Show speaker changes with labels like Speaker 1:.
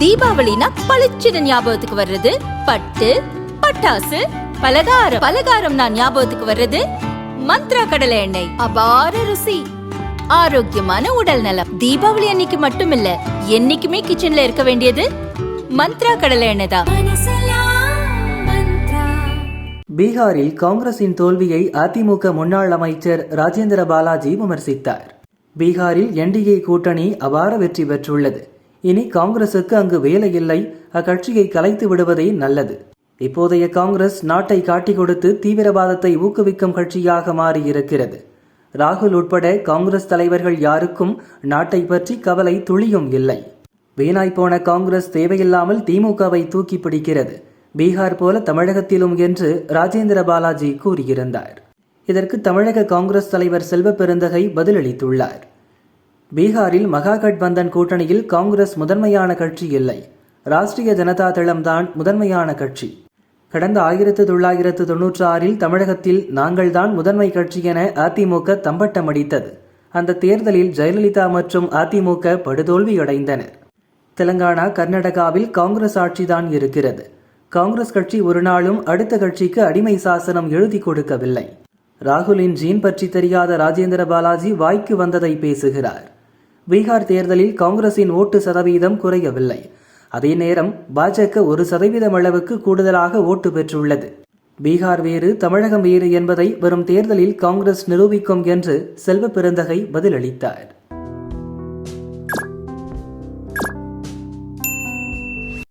Speaker 1: தீபாவளினா பளிச்சுன்னு ஞாபகத்துக்கு வர்றது. பட்டு பட்டாசு பலகாரம். பலகாரம் நான் ஞாபகத்துக்கு வர்றது. மந்த்ரா கடலை எண்ணெய். அபார ருசி. ஆரோக்கியமான உடல் நலம். தீபாவளி அன்னைக்கு மட்டும் இல்ல என்னைக்குமே கிச்சன்ல இருக்க வேண்டியது மந்த்ரா கடலை எண்ணெய் தான்.
Speaker 2: பீகாரில் காங்கிரசின் தோல்வியை அதிமுக முன்னாள் அமைச்சர் ராஜேந்திர பாலாஜி விமர்சித்தார். பீகாரில் என்டிஏ கூட்டணி அபார வெற்றி பெற்றுள்ளது. இனி காங்கிரசுக்கு அங்கு வேலை இல்லை அக்கட்சியை கலைத்து விடுவதே நல்லது. இப்போதைய காங்கிரஸ் நாட்டை காட்டிக் கொடுத்து தீவிரவாதத்தை ஊக்குவிக்கும் கட்சியாக மாறியிருக்கிறது. ராகுல் உட்பட காங்கிரஸ் தலைவர்கள் யாருக்கும் நாட்டை பற்றி கவலை துளியும் இல்லை. வீணாய்ப்போன போன காங்கிரஸ் தேவையில்லாமல் திமுகவை தூக்கி பிடிக்கிறது. பீகார் போல தமிழகத்திலும் என்று ராஜேந்திர பாலாஜி கூறியிருந்தார். இதற்கு தமிழக காங்கிரஸ் தலைவர் செல்வ பெருந்தகை பதிலளித்துள்ளார். பீகாரில் மகாகட்பந்தன் கூட்டணியில் காங்கிரஸ் முதன்மையான கட்சி இல்லை. ராஷ்டிரிய ஜனதா தளம்தான் முதன்மையான கட்சி. கடந்த ஆயிரத்து தொள்ளாயிரத்து தொன்னூற்றி ஆறில் தமிழகத்தில் நாங்கள்தான் முதன்மை கட்சி என அதிமுக தம்பட்டம் அடித்தது. அந்த தேர்தலில் ஜெயலலிதா மற்றும் அதிமுக படுதோல்வியடைந்தனர். தெலங்கானா கர்நாடகாவில் காங்கிரஸ் ஆட்சிதான் இருக்கிறது. காங்கிரஸ் கட்சி ஒரு நாளும் அடுத்த கட்சிக்கு அடிமை சாசனம் எழுதி கொடுக்கவில்லை. ராகுலின் ஜீன் பற்றி தெரியாத ராஜேந்திர பாலாஜி வாய்க்கு வந்ததை பேசுகிறார். பீகார் தேர்தலில் காங்கிரசின் ஓட்டு சதவீதம் குறையவில்லை. அதே நேரம் பாஜக ஒரு சதவீதம் அளவுக்கு கூடுதலாக ஓட்டு பெற்றுள்ளது. பீகார் வேறு தமிழகம் வேறு என்பதை வரும் தேர்தலில் காங்கிரஸ் நிரூபிக்கும் என்று செல்வ பெருந்தகை பதிலளித்தார்.